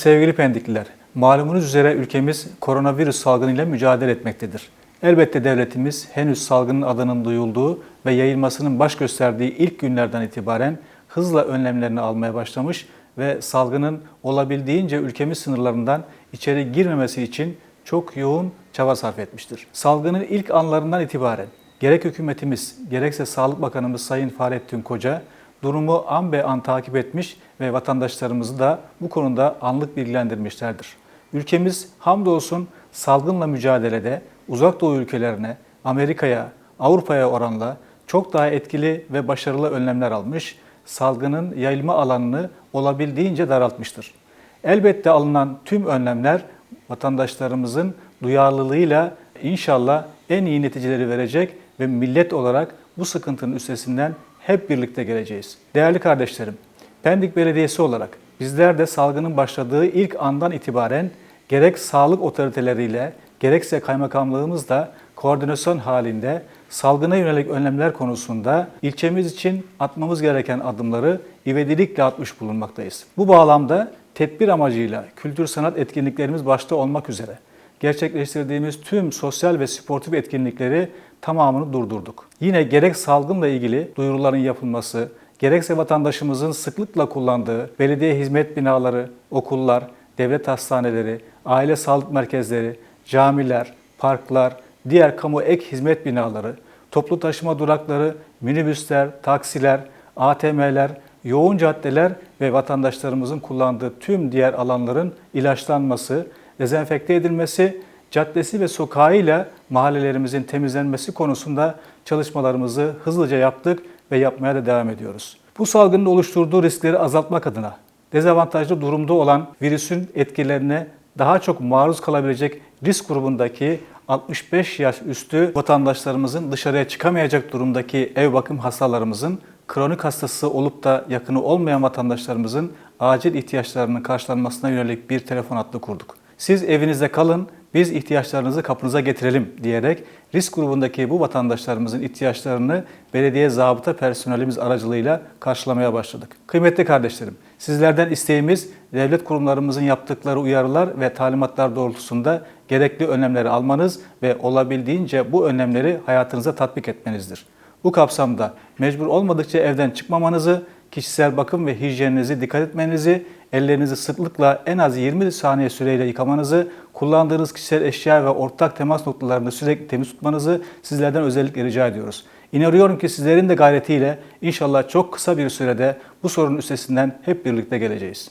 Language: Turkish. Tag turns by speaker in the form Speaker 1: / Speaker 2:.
Speaker 1: Sevgili Pendikliler, malumunuz üzere ülkemiz koronavirüs salgınıyla mücadele etmektedir. Elbette devletimiz henüz salgının adının duyulduğu ve yayılmasının baş gösterdiği ilk günlerden itibaren hızla önlemlerini almaya başlamış ve salgının olabildiğince ülkemiz sınırlarından içeri girmemesi için çok yoğun çaba sarf etmiştir. Salgının ilk anlarından itibaren gerek hükümetimiz gerekse Sağlık Bakanımız Sayın Fahrettin Koca durumu an be an takip etmiş ve vatandaşlarımızı da bu konuda anlık bilgilendirmişlerdir. Ülkemiz hamdolsun salgınla mücadelede uzak doğu ülkelerine, Amerika'ya, Avrupa'ya oranla çok daha etkili ve başarılı önlemler almış, salgının yayılma alanını olabildiğince daraltmıştır. Elbette alınan tüm önlemler vatandaşlarımızın duyarlılığıyla inşallah en iyi neticeleri verecek ve millet olarak bu sıkıntının üstesinden hep birlikte geleceğiz. Değerli kardeşlerim, Pendik Belediyesi olarak bizler de salgının başladığı ilk andan itibaren gerek sağlık otoriteleriyle gerekse kaymakamlığımızla koordinasyon halinde salgına yönelik önlemler konusunda ilçemiz için atmamız gereken adımları ivedilikle atmış bulunmaktayız. Bu bağlamda tedbir amacıyla kültür sanat etkinliklerimiz başta olmak üzere gerçekleştirdiğimiz tüm sosyal ve sportif etkinlikleri tamamını durdurduk. Yine gerek salgınla ilgili duyuruların yapılması, gerekse vatandaşımızın sıklıkla kullandığı belediye hizmet binaları, okullar, devlet hastaneleri, aile sağlık merkezleri, camiler, parklar, diğer kamu ek hizmet binaları, toplu taşıma durakları, minibüsler, taksiler, ATM'ler, yoğun caddeler ve vatandaşlarımızın kullandığı tüm diğer alanların ilaçlanması, dezenfekte edilmesi, caddesi ve sokağıyla mahallelerimizin temizlenmesi konusunda çalışmalarımızı hızlıca yaptık ve yapmaya da devam ediyoruz. Bu salgının oluşturduğu riskleri azaltmak adına dezavantajlı durumda olan virüsün etkilerine daha çok maruz kalabilecek risk grubundaki 65 yaş üstü vatandaşlarımızın dışarıya çıkamayacak durumdaki ev bakım hastalarımızın kronik hastası olup da yakını olmayan vatandaşlarımızın acil ihtiyaçlarının karşılanmasına yönelik bir telefon hattı kurduk. Siz evinizde kalın, biz ihtiyaçlarınızı kapınıza getirelim diyerek risk grubundaki bu vatandaşlarımızın ihtiyaçlarını belediye zabıta personelimiz aracılığıyla karşılamaya başladık. Kıymetli kardeşlerim, sizlerden isteğimiz devlet kurumlarımızın yaptıkları uyarılar ve talimatlar doğrultusunda gerekli önlemleri almanız ve olabildiğince bu önlemleri hayatınıza tatbik etmenizdir. Bu kapsamda mecbur olmadıkça evden çıkmamanızı, kişisel bakım ve hijyeninizi dikkat etmenizi, ellerinizi sıklıkla en az 20 saniye süreyle yıkamanızı, kullandığınız kişisel eşya ve ortak temas noktalarını sürekli temiz tutmanızı sizlerden özellikle rica ediyoruz. İnanıyorum ki sizlerin de gayretiyle inşallah çok kısa bir sürede bu sorunun üstesinden hep birlikte geleceğiz.